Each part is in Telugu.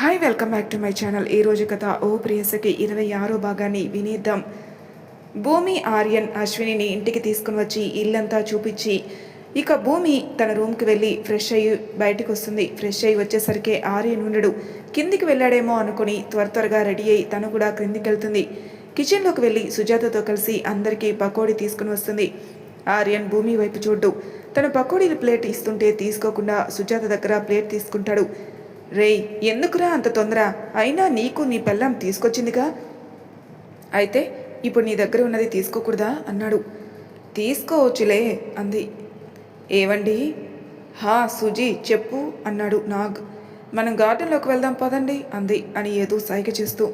Hi welcome back to my channel ఈ రోజు కథ ఓ ప్రియసకి ఇరవై ఆరో భాగాన్ని వినేద్దాం. భూమి ఆర్యన్ అశ్వినిని ఇంటికి తీసుకుని వచ్చి ఇల్లంతా చూపించి ఇక భూమి తన రూమ్కి వెళ్ళి ఫ్రెష్ అయ్యి బయటికి వస్తుంది ఫ్రెష్ అయ్యి వచ్చేసరికి ఆర్యన్ ఉండడు. కిందికి వెళ్ళాడేమో అనుకుని త్వర త్వరగా రెడీ అయ్యి తను కూడా క్రిందికి వెళ్తుంది కిచెన్లోకి వెళ్ళి సుజాతతో కలిసి అందరికీ పకోడీ తీసుకుని వస్తుంది. ఆర్యన్ భూమి వైపు చూడ్డు. తను పకోడీలు ప్లేట్ ఇస్తుంటే తీసుకోకుండా సుజాత దగ్గర ప్లేట్ తీసుకుంటాడు. రేయ్ ఎందుకురా అంత తొందర? అయినా నీకు నీ పెళ్ళం తీసుకొచ్చిందిగా? అయితే ఇప్పుడు నీ దగ్గర ఉన్నది తీసుకోకూడదా? అన్నాడు. తీసుకోవచ్చులే అంది. ఏవండి? హా సుజీ చెప్పు అన్నాడు నాగ్. మనం గార్డెన్లోకి వెళ్దాం పదండి అంది అని ఏదో సైగ చేస్తూ.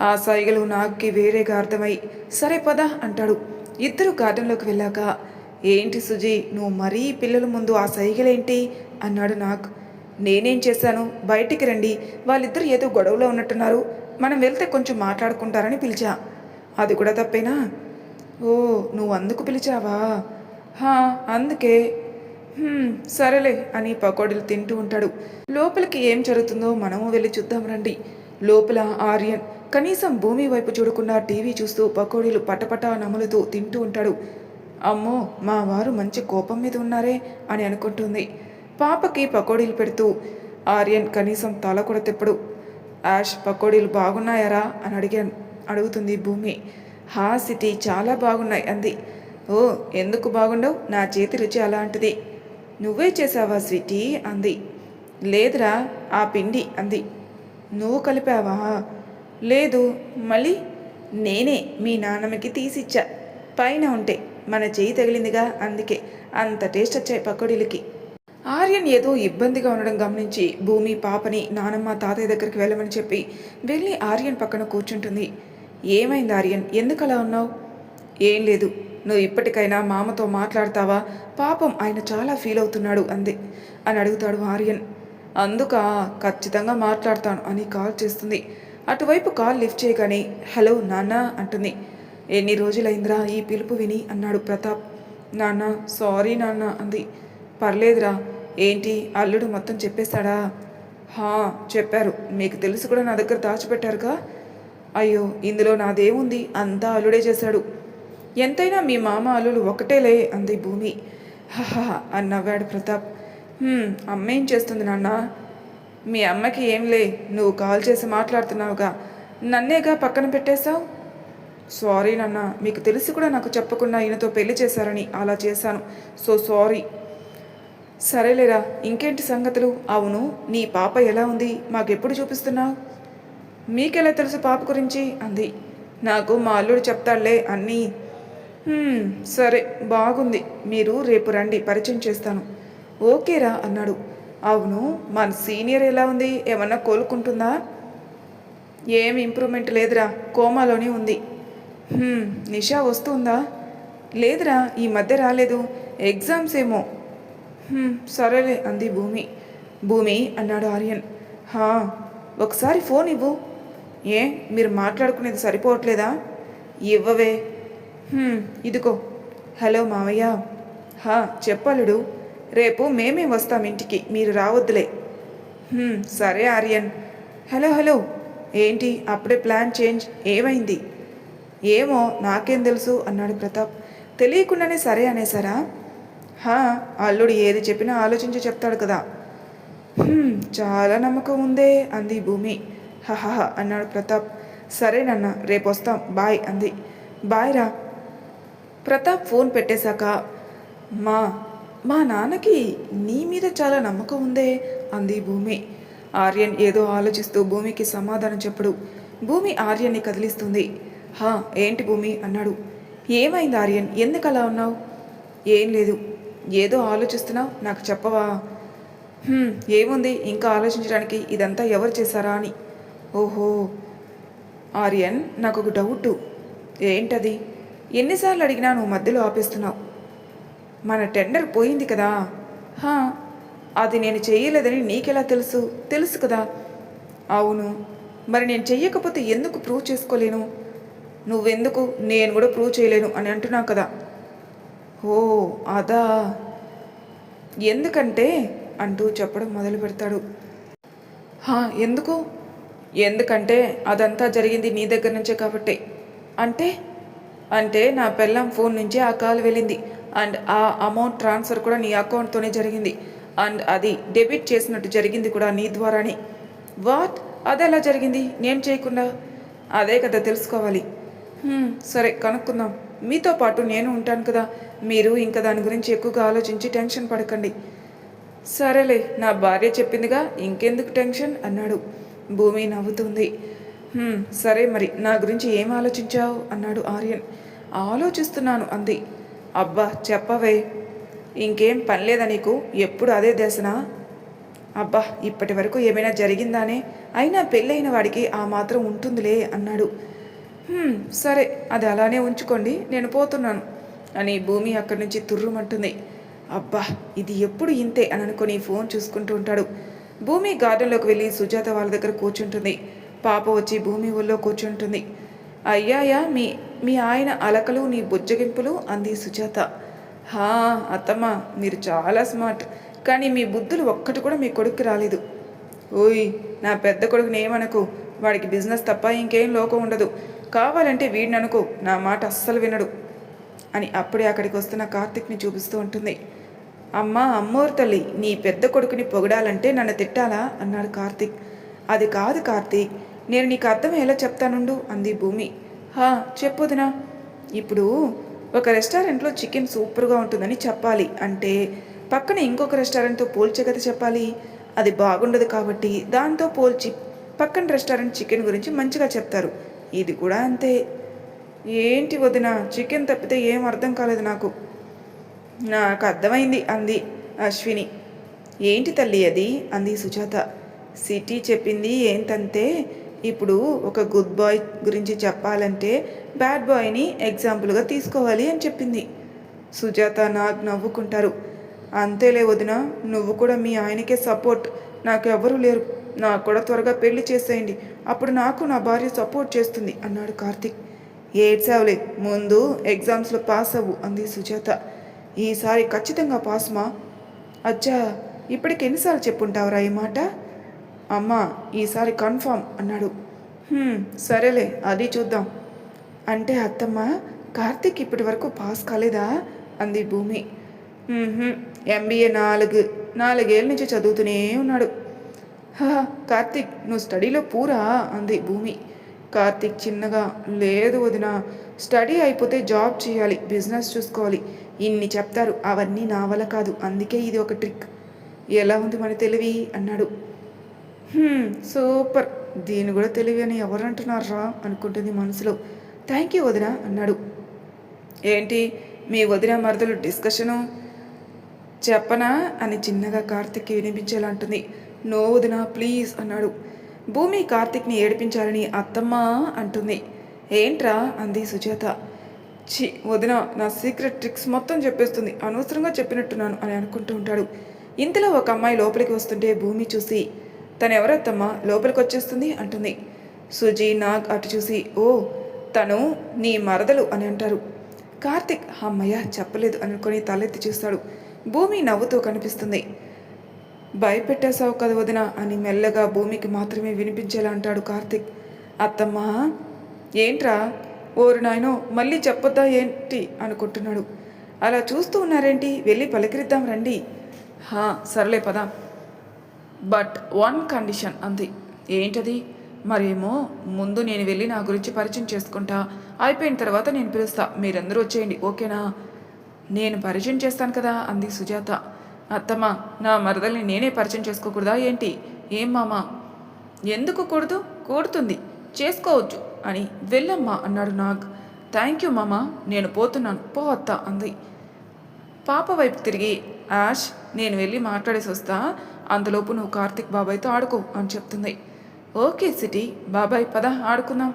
ఆ సైగలు నాగ్కి వేరేగా అర్థమై సరే పద అంటాడు. ఇద్దరు గార్డెన్లోకి వెళ్ళాక ఏంటి సుజీ నువ్వు మరీ పిల్లల ముందు ఆ సైగలేంటి? అన్నాడు నాగ్. నేనేం చేశాను? బయటికి రండి. వాళ్ళిద్దరు ఏదో గొడవలో ఉన్నట్టున్నారు. మనం వెళ్తే కొంచెం మాట్లాడుకుంటారని పిలిచా. అది కూడా తప్పేనా? ఓ నువ్వు అందుకు పిలిచావా? హా అందుకే. సరేలే అని పకోడీలు తింటూ ఉంటాడు. లోపలికి ఏం జరుగుతుందో మనము వెళ్ళి చూద్దాం రండి. లోపల ఆర్యన్ కనీసం భూమి వైపు చూడకుండా టీవీ చూస్తూ పకోడీలు పటపటా నములుతూ తింటూ ఉంటాడు. అమ్మో మా వారు మంచి కోపం మీద ఉన్నారే అని అనుకుంటుంది. పాపకి పకోడీలు పెడుతూ ఆర్యన్ కనీసం తల కూడా తిప్పడు. యాష్ పకోడీలు బాగున్నాయరా? అని అడిగాను అడుగుతుంది భూమి. హా సిటీ చాలా బాగున్నాయి అంది. ఓ ఎందుకు బాగుండవు? నా చేతి రుచి అలాంటిది. నువ్వే చేసావా స్వీటీ అంది. లేదురా ఆ పిండి అంది. నువ్వు కలిపావా? లేదు మళ్ళీ నేనే మీ నాన్నమ్మకి తీసిచ్చా. పైన ఉంటే మన చేయి తగిలిందిగా అందుకే అంత టేస్ట్ వచ్చాయి పకోడీలకి. ఆర్యన్ ఏదో ఇబ్బందిగా ఉండడం గమనించి భూమి పాపని నానమ్మ తాతయ్య దగ్గరికి వెళ్ళమని చెప్పి వెళ్ళి ఆర్యన్ పక్కన కూర్చుంటుంది. ఏమైంది ఆర్యన్? ఎందుకు అలా ఉన్నావు? ఏం లేదు. నువ్వు ఇప్పటికైనా మామతో మాట్లాడతావా? పాపం ఆయన చాలా ఫీల్ అవుతున్నాడు అంది. అని అడుగుతాడు ఆర్యన్. అందుక? ఖచ్చితంగా మాట్లాడతాను అని కాల్ చేస్తుంది. అటువైపు కాల్ లిఫ్ట్ చేయగానే హలో నాన్న అంటుంది. ఎన్ని రోజులైందిరా ఈ పిలుపు విని? అన్నాడు ప్రతాప్. నాన్న సారీ నాన్న అంది. పర్లేదురా. ఏంటి? అల్లుడు మొత్తం చెప్పేశాడా హా చెప్పారు. మీకు తెలుసు కూడా నా దగ్గర దాచిపెట్టారుగా? అయ్యో ఇందులో నాదేముంది? అంతా అల్లుడే చేశాడు. ఎంతైనా మీ మామ అల్లుడు ఒకటేలే అంది భూమి. హహ అని నవ్వాడు ప్రతాప్ అమ్మ ఏం చేస్తుంది నాన్న? మీ అమ్మకి ఏంలే నువ్వు కాల్ చేసి మాట్లాడుతున్నావుగా. నన్నేగా పక్కన పెట్టేశావు? సారీ నాన్న మీకు తెలిసి కూడా నాకు చెప్పకుండా ఈయనతో పెళ్ళి చేశారని అలా చేశాను. So sorry. సరేలేరా ఇంకేంటి సంగతులు? అవును నీ పాప ఎలా ఉంది? మాకెప్పుడు చూపిస్తున్నావు? మీకెలా తెలుసు పాప గురించి? అంది. నాకు మా అల్లుడు చెప్తాడులే అన్నీ. సరే బాగుంది. మీరు రేపు రండి పరిచయం చేస్తాను. ఓకేరా అన్నాడు. అవును మన సీనియర్ ఎలా ఉంది? ఏమన్నా కోలుకుంటుందా? ఏం ఇంప్రూవ్మెంట్ లేదురా కోమాలోనే ఉంది. నిషా వస్తుందా? లేదురా ఈ మధ్య రాలేదు. ఎగ్జామ్స్ ఏమో. సరేలే అంది భూమి. భూమి అన్నాడు ఆర్యన్. హా ఒకసారి ఫోన్ ఇవ్వు. ఏ మీరు మాట్లాడుకునేది సరిపోవట్లేదా? ఇవ్వవే. ఇదిగో. హలో మావయ్య. హా చెప్పలుడు. రేపు మేమే వస్తాం ఇంటికి మీరు రావద్దులే. సరే ఆర్యన్. Hello hello. ఏంటి అప్పుడే ప్లాన్ చేంజ్ ఏమైంది? ఏమో నాకేం తెలుసు అన్నాడు ప్రతాప్. తెలియకుండానే సరే అనేసారా హా అల్లుడు ఏది చెప్పినా ఆలోచించి చెప్తాడు కదా. చాలా నమ్మకం ఉందే అంది భూమి. హహహ అన్నాడు ప్రతాప్. సరే నాన్న రేపు వస్తాం. బాయ్ అంది. బాయ్ రా. ప్రతాప్ ఫోన్ పెట్టేశాక మా మా నాన్నకి నీ మీద చాలా నమ్మకం ఉందే అంది భూమి. ఆర్యన్ ఏదో ఆలోచిస్తూ భూమికి సమాధానం చెప్పడు. భూమి ఆర్యన్ని కదిలిస్తుంది. హా ఏంటి భూమి అన్నాడు. ఏమైంది ఆర్యన్? ఎందుకు అలా ఉన్నావు? ఏం లేదు. ఏదో ఆలోచిస్తున్నావు? నాకు చెప్పవా? ఏముంది? ఇంకా ఆలోచించడానికి ఇదంతా ఎవరు చేశారా అని. ఓహో ఆర్యన్ నాకు ఒక డౌట్. ఏంటది? ఎన్నిసార్లు అడిగినా నువ్వు మధ్యలో ఆపేస్తున్నావు. మన టెండర్ పోయింది కదా? హా అది నేను చేయలేదని నీకెలా తెలుసు? తెలుసు కదా? అవును. మరి నేను చెయ్యకపోతే ఎందుకు ప్రూవ్ చేసుకోలేను? నువ్వెందుకు? నేను కూడా ప్రూవ్ చేయలేను అని అంటున్నావు కదా. ఓ అదా. ఎందుకంటే అంటూ చెప్పడం మొదలు పెడతాడు. హా ఎందుకు? ఎందుకంటే అదంతా జరిగింది నీ దగ్గర నుంచే కాబట్టి. అంటే? అంటే నా పెళ్ళం ఫోన్ నుంచి ఆ కాల్ వెళ్ళింది. అండ్ ఆ అమౌంట్ ట్రాన్స్ఫర్ కూడా నీ అకౌంట్తోనే జరిగింది. అండ్ అది డెబిట్ చేసినట్టు జరిగింది కూడా నీ ద్వారానే. వాట్? అది ఎలా జరిగింది? నేను చేయకుండా? అదే కదా తెలుసుకోవాలి. సరే కనుక్కుందాం. మీతో పాటు నేను ఉంటాను కదా. మీరు ఇంకా దాని గురించి ఎక్కువగా ఆలోచించి టెన్షన్ పడకండి. సరేలే నా భార్య చెప్పిందిగా ఇంకెందుకు టెన్షన్? అన్నాడు. భూమి నవ్వుతుంది. సరే మరి నా గురించి ఏం ఆలోచించావు? అన్నాడు ఆర్యన్. ఆలోచిస్తున్నాను అంది. అబ్బా చెప్పవే. ఇంకేం పనిలేదా నీకు? ఎప్పుడు అదే దేశనా అబ్బా ఇప్పటి వరకు ఏమైనా జరిగిందానే? అయినా పెళ్ళైన వాడికి ఆ మాత్రం ఉంటుందిలే అన్నాడు. సరే అది అలానే ఉంచుకోండి నేను పోతున్నాను. అని భూమి అక్కడి నుంచి తుర్రుమంటుంది. అబ్బా ఇది ఎప్పుడు ఇంతే అని అనుకుని ఫోన్ చూసుకుంటూ ఉంటాడు. భూమి గార్డెన్లోకి వెళ్ళి సుజాత వాళ్ళ దగ్గర కూర్చుంటుంది. పాప వచ్చి భూమి ఊళ్ళో కూర్చుంటుంది. అయ్యాయా మీ మీ ఆయన అలకలు నీ బుజ్జగింపులు అంది సుజాత. హా అత్తమ్మ మీరు చాలా స్మార్ట్ కానీ మీ బుద్ధులు ఒక్కటి కూడా మీ కొడుక్కి రాలేదు. ఓయ్ నా పెద్ద కొడుకుని ఏమనకు? వాడికి బిజినెస్ తప్ప ఇంకేం లోకం ఉండదు. కావాలంటే వీడిని అనుకో నా మాట అస్సలు వినడు అని అప్పుడే అక్కడికి వస్తున్న కార్తిక్ని చూపిస్తూ ఉంటుంది. అమ్మా అమ్మోరు తల్లి నీ పెద్ద కొడుకుని పొగడాలంటే నన్ను తిట్టాలా? అన్నాడు కార్తిక్. అది కాదు కార్తీక్. నేను నీకు అర్థం ఎలా చెప్తానుండు? అంది భూమి. హా చెప్పొదినా ఇప్పుడు ఒక రెస్టారెంట్లో చికెన్ సూపర్గా ఉంటుందని చెప్పాలి. అంటే పక్కన ఇంకొక రెస్టారెంట్తో పోల్చే కదా చెప్పాలి. అది బాగుండదు కాబట్టి దాంతో పోల్చి పక్కన రెస్టారెంట్ చికెన్ గురించి మంచిగా చెప్తారు. ఇది కూడా అంతే. ఏంటి వదిన చికెన్ తప్పితే ఏం అర్థం కాలేదు నాకు. నాకు అర్థమైంది అంది అశ్విని. ఏంటి తల్లి అది? అంది సుజాత. సిటీ చెప్పింది ఏంటంటే ఇప్పుడు ఒక గుడ్ బాయ్ గురించి చెప్పాలంటే బ్యాడ్ బాయ్ని ఎగ్జాంపుల్గా తీసుకోవాలి అని చెప్పింది. సుజాత నాకు నవ్వుకుంటారు. అంతేలే వదిన నువ్వు కూడా మీ ఆయనకే సపోర్ట్ నాకు ఎవరూ లేరు. నాకు కూడా త్వరగా పెళ్ళి చేసేయండి. అప్పుడు నాకు నా భార్య సపోర్ట్ చేస్తుంది అన్నాడు కార్తిక్. ఏడ్సావులే ముందు ఎగ్జామ్స్లో పాస్ అవ్వు అంది సుజాత. ఈసారి ఖచ్చితంగా పాస్ మా. అచ్చా ఇప్పటికి ఎన్నిసార్లు చెప్పుంటావురా ఈ మాట? అమ్మా ఈసారి కన్ఫామ్ అన్నాడు. సరేలే అది చూద్దాం. అంటే అత్తమ్మ కార్తీక్ ఇప్పటి వరకు పాస్ కాలేదా? అంది భూమి. ఎంబీఏ నాలుగు నాలుగేళ్ళ నుంచి చదువుతూనే ఉన్నాడు. కార్తీక్ నువ్వు స్టడీలో పూరా? అంది భూమి. కార్తీక్ చిన్నగా లేదు వదిన స్టడీ అయిపోతే జాబ్ చేయాలి బిజినెస్ చూసుకోవాలి. ఇన్ని చెప్తారు అవన్నీ నా వల్ల కాదు అందుకే ఇది ఒక ట్రిక్. ఎలా ఉంది మన తెలివి? అన్నాడు. సూపర్. దీని కూడా తెలివి అని ఎవరంటున్నారా అనుకుంటుంది మనసులో. థ్యాంక్ యూ వదిన అన్నాడు. ఏంటి మీ వదిన మరదలు డిస్కషను చెప్పనా? అని చిన్నగా కార్తిక్కి వినిపించేలా అంటుంది. నో వదినా ప్లీజ్ అన్నాడు. భూమి కార్తిక్ని ఏడిపించాలని అత్తమ్మ అంటుంది. ఏంట్రా అంది సుజాత. చి వదిన నా సీక్రెట్ ట్రిక్స్ మొత్తం చెప్పేస్తుంది. అనవసరంగా చెప్పినట్టున్నాను అని అనుకుంటూ ఉంటాడు. ఇంతలో ఒక అమ్మాయి లోపలికి వస్తుంటే భూమి చూసి తను ఎవరత్తమ్మ లోపలికి వచ్చేస్తుంది? అంటుంది. సుజీ నాగ్ అటు చూసి ఓ తను నీ మరదలు అని అంటారు. కార్తిక్ అమ్మయ్య చెప్పలేదు అనుకొని తలెత్తి చూస్తాడు. భూమి నవ్వుతూ కనిపిస్తుంది. భయపెట్టేశావు కదా వదిన అని మెల్లగా భూమికి మాత్రమే వినిపించేలా అంటాడు కార్తిక్. అత్తమ్మా! ఏంట్రా? ఓరు నాయనో మళ్ళీ చెప్పొద్దా ఏంటి? అనుకుంటున్నాడు. అలా చూస్తూ ఉన్నారేంటి? వెళ్ళి పలకరిద్దాం రండి. హా సర్లే పదా. బట్ వన్ కండిషన్ అంది. ఏంటది? మరేమో ముందు నేను వెళ్ళి నా గురించి పరిచయం చేసుకుంటా. అయిపోయిన తర్వాత నేను పిలుస్తా. మీరందరూ వచ్చేయండి ఓకేనా? నేను పరిచయం చేస్తాను కదా అంది సుజాత. అత్తమ్మ నా మరదల్ని నేనే పరిచయం చేసుకోకూడదా ఏంటి? ఏం మామా? ఎందుకు కూడదు? కూడుతుంది. చేసుకోవచ్చు అని వెళ్ళమ్మా అన్నాడు నాగ్. థ్యాంక్ యూ మామా నేను పోతున్నాను. పో అత్త అంది. పాప వైపు తిరిగి యాష్ నేను వెళ్ళి మాట్లాడేసి వస్తా. అంతలోపు నువ్వు కార్తిక్ బాబాయ్తో ఆడుకో అని చెప్తుంది. ఓకే సిటీ బాబాయ్ పద ఆడుకుందాం.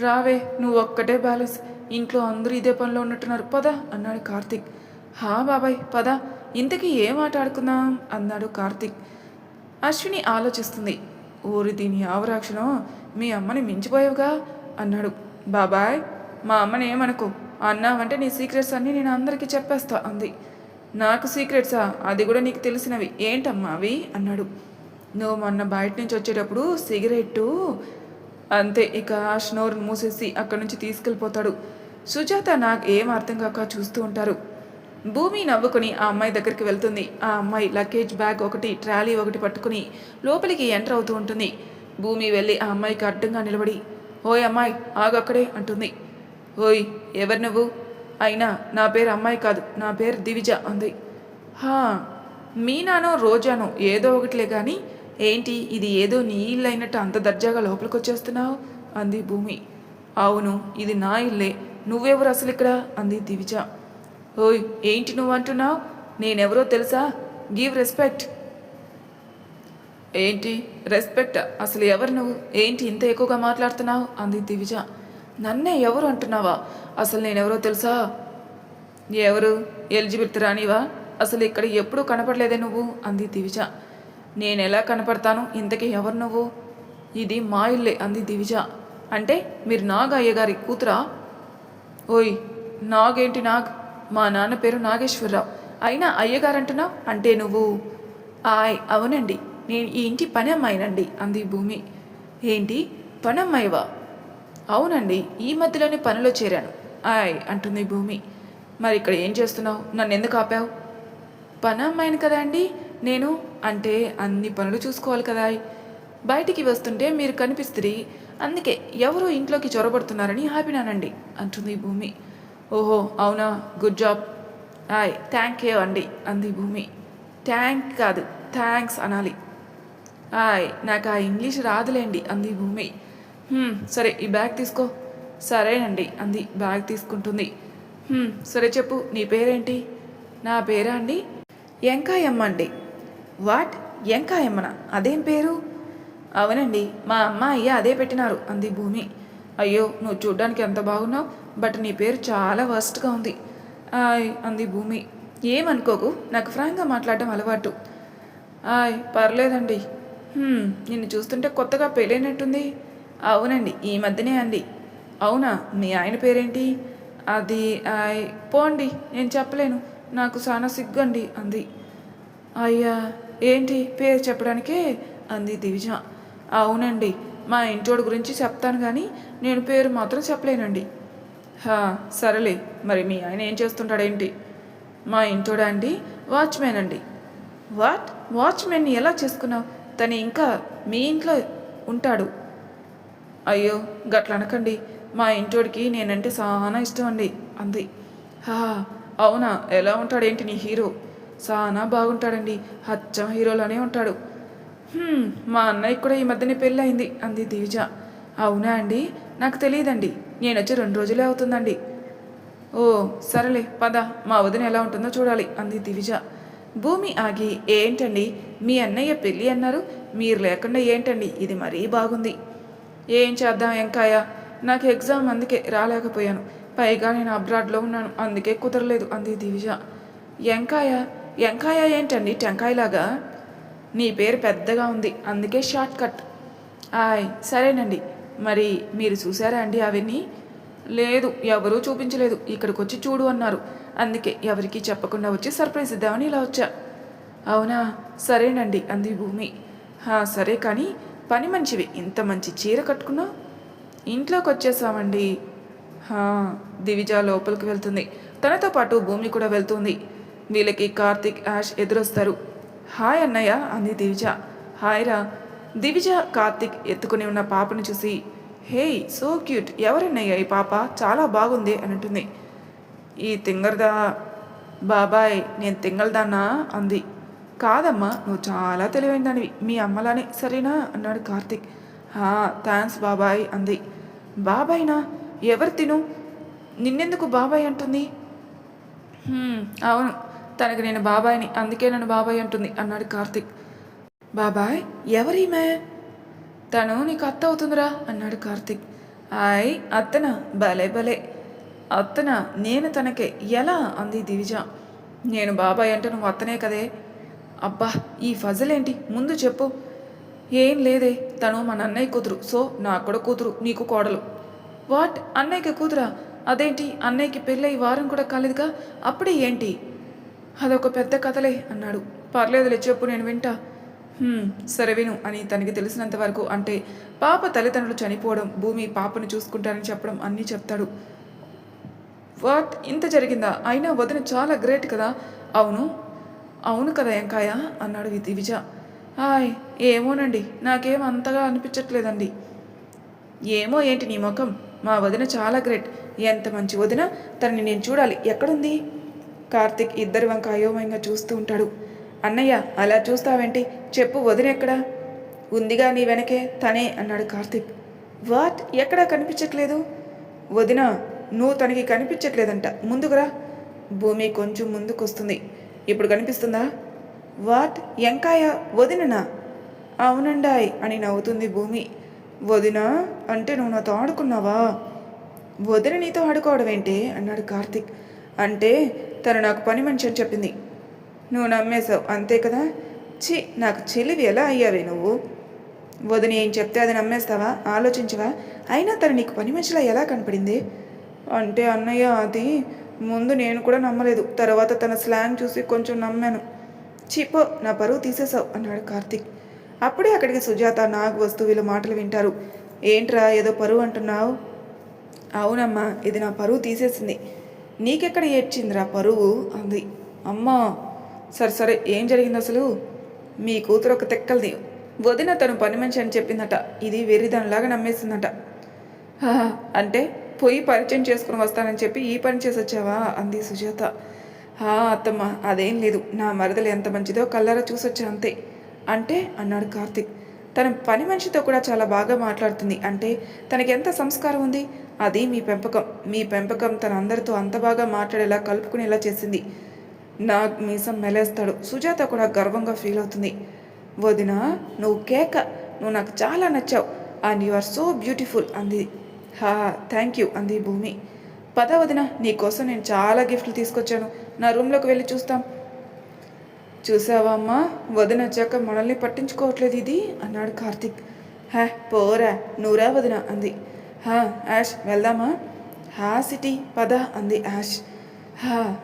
రావే నువ్వు ఒక్కటే బ్యాలెన్స్ ఇంట్లో అందరూ ఇదే పనిలో ఉన్నట్టున్నారు. పద అన్నాడు కార్తిక్. హా బాబాయ్ పద. ఇంతకీ ఏం ఆట ఆడుకుందాం అన్నాడు కార్తిక్. అశ్విని ఆలోచిస్తుంది. ఊరి దీని ఆవరాక్షణం మీ అమ్మని మించిపోయావుగా? అన్నాడు. బాబాయ్ మా అమ్మని ఏమనుకో? అన్నావంటే నీ సీక్రెట్స్ అన్నీ నేను అందరికీ చెప్పేస్తా అంది. నాకు సీక్రెట్సా? అది కూడా నీకు తెలిసినవి. ఏంటమ్మా అవి? అన్నాడు. నువ్వు మొన్న బయట నుంచి వచ్చేటప్పుడు సిగరెట్టు? అంతే ఇక ఆష్ మూసేసి అక్కడి నుంచి తీసుకెళ్ళిపోతాడు. సుజాత నాకు ఏం అర్థం కాక చూస్తూ ఉంటారు. భూమి నవ్వుకుని ఆ అమ్మాయి దగ్గరికి వెళ్తుంది. ఆ అమ్మాయి లగేజ్ బ్యాగ్ ఒకటి ట్రాలీ ఒకటి పట్టుకుని లోపలికి ఎంటర్ అవుతూ ఉంటుంది. భూమి వెళ్ళి ఆ అమ్మాయికి అడ్డంగా నిలబడి ఓయ్ అమ్మాయి ఆగక్కడే అంటుంది. ఓయ్ ఎవరు నువ్వు? అయినా నా పేరు అమ్మాయి కాదు నా పేరు దివిజ అంది. హా మీనానో రోజానో ఏదో ఒకటిలే కానీ ఏంటి ఇది ఏదో నీ ఇల్లు అయినట్టు అంత దర్జాగా లోపలికి వచ్చేస్తున్నావు అంది భూమి. అవును ఇది నా ఇల్లే నువ్వెవరు అసలు ఇక్కడ అంది దివిజ. ఓయ్ ఏంటి నువ్వు అంటున్నావు? నేనెవరో తెలుసా? Give respect. ఏంటి? రెస్పెక్ట్? అసలు ఎవరు నువ్వు? ఏంటి ఇంత ఎక్కువగా మాట్లాడుతున్నావు? అంది దివిజ. నన్నే ఎవరు అంటున్నావా? అసలు నేనెవరో తెలుసా? ఎవరు? ఎలిజిబెత్ రానివా అసలు ఇక్కడ ఎప్పుడూ కనపడలేదే నువ్వు? అంది దివిజ. నేను ఎలా కనపడతాను? ఇంతకీ ఎవరు నువ్వు? ఇది మా ఇల్లే అంది దివిజ. అంటే మీరు నాగ అయ్యగారి కూతురా? ఓయ్ నాగేంటి నాగ్? మా నాన్న పేరు నాగేశ్వరరావు. అయినా అయ్యగారంటున్నావు అంటే నువ్వు? ఆయ్ అవునండి. నేను ఈ ఇంటి పని అమ్మాయినండి అంది భూమి. ఏంటి? పని అమ్మాయివా అవునండి ఈ మధ్యలోనే పనిలో చేరాను. ఆయ్ అంటుంది భూమి. మరి ఇక్కడ ఏం చేస్తున్నావు? నన్ను ఎందుకు ఆపావు? పని అమ్మాయిని కదా అండి నేను? అంటే అన్ని పనులు చూసుకోవాలి కదా బయటికి వస్తుంటే మీరు కనిపిస్తుంది అందుకే ఎవరో ఇంట్లోకి చొరబడుతున్నారని ఆపినానండి అంటుంది భూమి. ఓహో అవునా? Good job. ఆయ్ థ్యాంక్ యూ అండి. అంది భూమి. థ్యాంక్ కాదు థ్యాంక్స్ అనాలి. ఆయ్ నాకు ఆ ఇంగ్లీష్ రాదులేండి అంది భూమి. సరే ఈ బ్యాగ్ తీసుకో. సరేనండి అంది బ్యాగ్ తీసుకుంటుంది. సరే చెప్పు నీ పేరేంటి? నా పేరా అండి? ఎంకాయమ్మ అండి. వాట్? ఎంకాయమ్మన? అదేం పేరు? అవునండి మా అమ్మ అయ్య అదే పెట్టినారు అంది భూమి. అయ్యో నువ్వు చూడ్డానికి ఎంత బాగున్నావు? బట్ నీ పేరు చాలా వర్స్ట్గా ఉంది. ఆయ్ అంది భూమి. ఏమనుకోకు? నాకు ఫ్రాంక్గా మాట్లాడడం అలవాటు. ఆయ్ పర్లేదండి. నిన్ను చూస్తుంటే కొత్తగా పెళ్ళైనట్టుంది. అవునండి ఈ మధ్యనే అండి అవునా? మీ ఆయన పేరేంటి? అది ఆయ్ పోండి నేను చెప్పలేను. నాకు చాలా సిగ్గు అంది. అయ్యా ఏంటి? పేరు చెప్పడానికే అంది దివిజ. అవునండి మా ఇంటోడి గురించి చెప్తాను కానీ నేను పేరు మాత్రం చెప్పలేనండి. హా సరేలే. మరి మీ ఆయన ఏం చేస్తుంటాడేంటి? మా ఇంటోడా అండి? వాచ్మెన్ అండి. వాట్? వాచ్మెన్ని ఎలా చేసుకున్నావు? తను ఇంకా మీ ఇంట్లో ఉంటాడు. అయ్యో గట్ల అనకండి. మా ఇంటోడికి నేనంటే చాలా ఇష్టం అండి. అంది. హా అవునా? ఎలా ఉంటాడేంటి నీ హీరో? చాలా బాగుంటాడండి. అచ్చం హీరోలోనే ఉంటాడు. మా అన్నయ్య కూడా ఈ మధ్యనే పెళ్ళయింది అంది దివిజ. అవునా అండి? నాకు తెలియదండి. నేను వచ్చి రెండు రోజులే అవుతుందండి. ఓ సరేలే పద. మా వదిన ఎలా ఉంటుందో చూడాలి అంది దివిజ. భూమి ఆగి ఏంటండి? మీ అన్నయ్య పెళ్ళి అన్నారు మీరు లేకుండా ఏంటండి? ఇది మరీ బాగుంది. ఏం చేద్దాం ఎంకాయ నాకు ఎగ్జామ్ అందుకే రాలేకపోయాను. పైగా నేను అబ్రాడ్లో ఉన్నాను అందుకే కుదరలేదు అంది దివిజ. ఎంకాయ ఎంకాయ ఏంటండి టెంకాయలాగా? నీ పేరు పెద్దగా ఉంది అందుకే షార్ట్ కట్. ఆయ్ సరేనండి. మరి మీరు చూసారా అండి అవన్నీ? లేదు ఎవరూ చూపించలేదు. ఇక్కడికి వచ్చి చూడు అన్నారు. అందుకే ఎవరికీ చెప్పకుండా వచ్చి సర్ప్రైజ్ ఇద్దామని ఇలా వచ్చా. అవునా? సరేనండి అంది భూమి. హా సరే కానీ పని మంచివి. ఇంత మంచి చీర కట్టుకున్నావు ఇంట్లోకి వచ్చేసామండి హా దివిజ లోపలికి వెళ్తుంది. తనతో పాటు భూమి కూడా వెళ్తుంది. వీళ్ళకి కార్తిక్ యాష్ ఎదురొస్తారు. హాయ్ అన్నయ్య అంది దివిజ. హాయ్ రా. దివిజ కార్తిక్ ఎత్తుకుని ఉన్న పాపను చూసి హేయ్ సో క్యూట్. ఎవరన్నయ్య ఈ పాప? చాలా బాగుంది అంటుంది ఈ తింగర్దా? బాబాయ్ నేను తింగల్దానా? అంది. కాదమ్మా నువ్వు చాలా తెలివైన దానివి మీ అమ్మలానే సరేనా? అన్నాడు కార్తిక్. హా థ్యాంక్స్ బాబాయ్ అంది. బాబాయ్నా? ఎవరు తిను? నిన్నెందుకు బాబాయ్ అంటుంది? అవును. తనకి నేను బాబాయ్ని అందుకే నన్ను బాబాయ్ అంటుంది అన్నాడు కార్తిక్. బాబాయ్ ఎవరీమే తను నీకు అత్త అవుతుందిరా అన్నాడు కార్తిక్. ఆయ్ అత్తన భలే భలే. అత్తన నేను తనకే ఎలా? అంది దివిజ. నేను బాబాయ్ అంటే నువ్వు అత్తనే కదే? అబ్బా ఈ ఫజల్ ఏంటి ముందు చెప్పు. ఏం లేదే తను మన అన్నయ్య కూతురు. సో నాకు కూడా కూతురు నీకు కోడలు. వాట్? అన్నయ్యకి కూతురా? అదేంటి? అన్నయ్యకి పెళ్ళై వారం కూడా కాలేదుగా? అప్పుడే ఏంటి? అదొక పెద్ద కథలే అన్నాడు. పర్లేదులే చెప్పు నేను వింటా. సరే విను అని తనకి తెలిసినంత వరకు అంటే పాప తల్లిదండ్రులు చనిపోవడం భూమి పాపను చూసుకుంటారని చెప్పడం అన్నీ చెప్తాడు. వాట్ ఇంత జరిగిందా? అయినా వదిన చాలా గ్రేట్ కదా? అవును. అవును కదా ఎంకాయ అన్నాడు దివిజ హాయ్ ఏమోనండి నాకేం అంతగా అనిపించట్లేదండి. ఏమో ఏంటి నీ ముఖం? మా వదిన చాలా గ్రేట్. ఎంత మంచి వదిన తనని నేను చూడాలి. ఎక్కడుంది? కార్తిక్ ఇద్దరి వంక అయోమయంగా చూస్తూ ఉంటాడు. అన్నయ్య అలా చూస్తావేంటి? చెప్పు వదినెక్కడా ఉందిగా నీ వెనకే తనే అన్నాడు కార్తిక్. వాట్? ఎక్కడా కనిపించట్లేదు? వదిన నువ్వు తనకి కనిపించట్లేదంట. ముందుకురా భూమి కొంచెం ముందుకొస్తుంది. ఇప్పుడు కనిపిస్తుందా? వాట్? ఎంకాయ? వదిననా? అవునండాయ్ అని నవ్వుతుంది భూమి. వదిన అంటే నువ్వు నాతో ఆడుకున్నావా? వదిన నీతో ఆడుకోవడం ఏంటి అన్నాడు కార్తిక్. అంటే తను నాకు పని మనిషి అని చెప్పింది. నువ్వు నమ్మేశావు అంతే కదా? చి నాకు చెలివి ఎలా అయ్యావే నువ్వు? వదిన ఏం చెప్తే అది నమ్మేస్తావా? ఆలోచించవా? అయినా తను నీకు పని మనిషిలా ఎలా కనపడింది? అంటే అన్నయ్య అది ముందు నేను కూడా నమ్మలేదు. తర్వాత తన స్లాంగ్ చూసి కొంచెం నమ్మాను. చిపో నా పరువు తీసేశావు అన్నాడు కార్తిక్. అప్పుడే అక్కడికి సుజాత నాగ్ వస్తూ వీళ్ళ మాటలు వింటారు. ఏంట్రా ఏదో పరువు అంటున్నావు? అవునమ్మా ఇది నా పరువు తీసేసింది. నీకెక్కడ ఏడ్చిందిరా పరువు? అంది. అమ్మా సరే సరే ఏం జరిగింది అసలు? మీ కూతురు ఒక తెక్కల్ది. వదిన తను పని మనిషి అని చెప్పిందట. ఇది వెర్రిదానిలాగా నమ్మేసిందట. అంటే పోయి పరిచయం చేసుకుని వస్తానని చెప్పి ఈ పని చేసి వచ్చావా అంది సుజాత. హా అత్తమ్మ అదేం లేదు. నా మరదలు ఎంత మంచిదో కల్లారా చూసొచ్చా అంతే. అంటే అన్నాడు కార్తిక్. తన పని మనిషితో కూడా చాలా బాగా మాట్లాడుతుంది. అంటే తనకి ఎంత సంస్కారం ఉంది? అది మీ పెంపకం. మీ పెంపకం తన అందరితో అంత బాగా మాట్లాడేలా కలుపుకునేలా చేసింది. నా మీసం మెలేస్తాడు. సుజాత కూడా గర్వంగా ఫీల్ అవుతుంది. వదిన నువ్వు కేక. నువ్వు నాకు చాలా నచ్చావు. And you are so beautiful అంది. హా థ్యాంక్ యూ అంది భూమి. పద వదిన నీకోసం నేను చాలా గిఫ్ట్లు తీసుకొచ్చాను. నా రూమ్లోకి వెళ్ళి చూస్తాం. చూసావా అమ్మా? వదిన వచ్చాక మనల్ని పట్టించుకోవట్లేదు ఇది అన్నాడు కార్తిక్. హా పోరా. నూరా వదిన అంది. హా యాష్ వెళ్దామా? హా సిటీ పద అంది యాష్. హా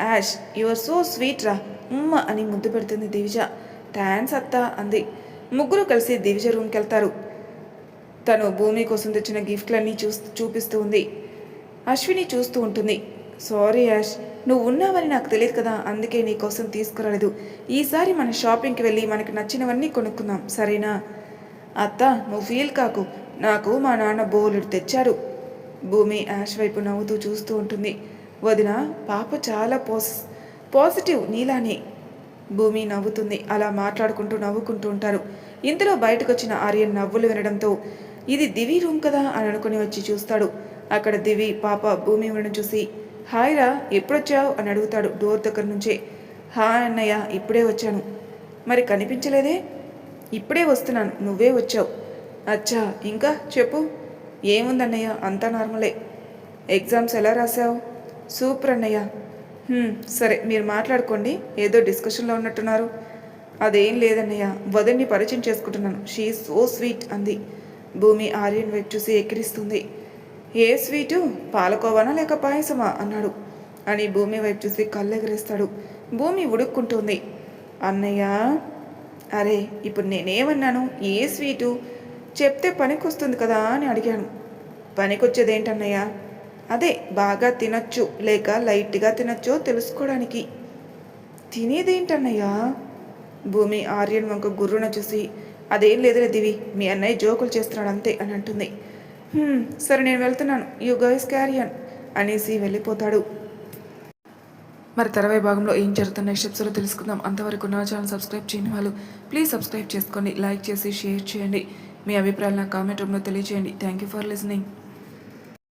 యాష్ యువర్ సో స్వీట్ రా. ఉమ్మ అని ముద్దు పెడుతుంది దివిజ. థ్యాంక్స్ అత్త అంది. ముగ్గురు కలిసి దివిజ రూమ్కి వెళ్తారు తను భూమి కోసం తెచ్చిన గిఫ్ట్లన్నీ చూ చూపిస్తూ ఉంది. అశ్విని చూస్తూ ఉంటుంది. సారీ యాష్ నువ్వు ఉన్నావని నాకు తెలియదు కదా అందుకే నీ కోసం తీసుకురాలేదు. ఈసారి మన షాపింగ్కి వెళ్ళి మనకు నచ్చినవన్నీ కొనుక్కుందాం సరేనా? అత్త నువ్వు ఫీల్ కాకు. నాకు మా నాన్న బోలుడు తెచ్చారు. భూమి యాష్ వైపు నవ్వుతూ చూస్తూ ఉంటుంది. వదిన పాప చాలా పాస్ పాజిటివ్ నీలానే. భూమి నవ్వుతుంది. అలా మాట్లాడుకుంటూ నవ్వుకుంటూ ఉంటారు. ఇంతలో బయటకు వచ్చిన ఆర్యన్ నవ్వులు వినడంతో ఇది దివి రూమ్ కదా అని అనుకుని వచ్చి చూస్తాడు. అక్కడ దివి పాప భూమి ఉండడం చూసి హాయ్ రా ఎప్పుడొచ్చావు? అని అడుగుతాడు డోర్ దగ్గర నుంచే. హాయ్ అన్నయ్య ఇప్పుడే వచ్చాను. మరి కనిపించలేదే? ఇప్పుడే వస్తున్నాను. నువ్వే వచ్చావు. అచ్చా ఇంకా చెప్పు. ఏముందన్నయ్య అంతా నార్మలే. ఎగ్జామ్స్ ఎలా రాసావు సూపర్ అన్నయ్య. సరే మీరు మాట్లాడుకోండి. ఏదో డిస్కషన్లో ఉన్నట్టున్నారు. అదేం లేదన్నయ్య వదిన్ని పరిచయం చేసుకుంటున్నాను. షీ సో స్వీట్ అంది. భూమి ఆర్యన్ వైపు చూసి ఎక్కిరిస్తుంది. ఏ స్వీటు? పాలకోవానా లేక పాయసమా? అన్నాడు. అని భూమి వైపు చూసి కళ్ళెగరేస్తాడు. భూమి ఉడుక్కుంటుంది. అన్నయ్య అరే ఇప్పుడు నేనేమన్నాను? ఏ స్వీటు? చెప్తే పనికొస్తుంది కదా అని అడిగాను. పనికొచ్చేదేంటన్నయ్య? అదే బాగా తినొచ్చు లేక లైట్గా తినచ్చో తెలుసుకోవడానికి తినేదేంటన్నయ్యా? భూమి ఆర్యన్ వంక గుర్రున చూసి అదేం లేదులే దివి మీ అన్నయ్య జోకులు చేస్తున్నాడు అంతే అని అంటుంది. సరే నేను వెళ్తున్నాను యూ గైస్ క్యారియన్ అనేసి వెళ్ళిపోతాడు. మరి తర్వాయి భాగంలో ఏం జరుగుతున్న నెక్స్ట్ తెలుసుకుందాం. అంతవరకు నా ఛానల్ సబ్స్క్రైబ్ చేయని వాళ్ళు ప్లీజ్ సబ్స్క్రైబ్ చేసుకోండి లైక్ చేసి షేర్ చేయండి. మీ అభిప్రాయాలు నా కామెంట్ రూమ్లో తెలియజేయండి థ్యాంక్ యూ ఫర్ లిసనింగ్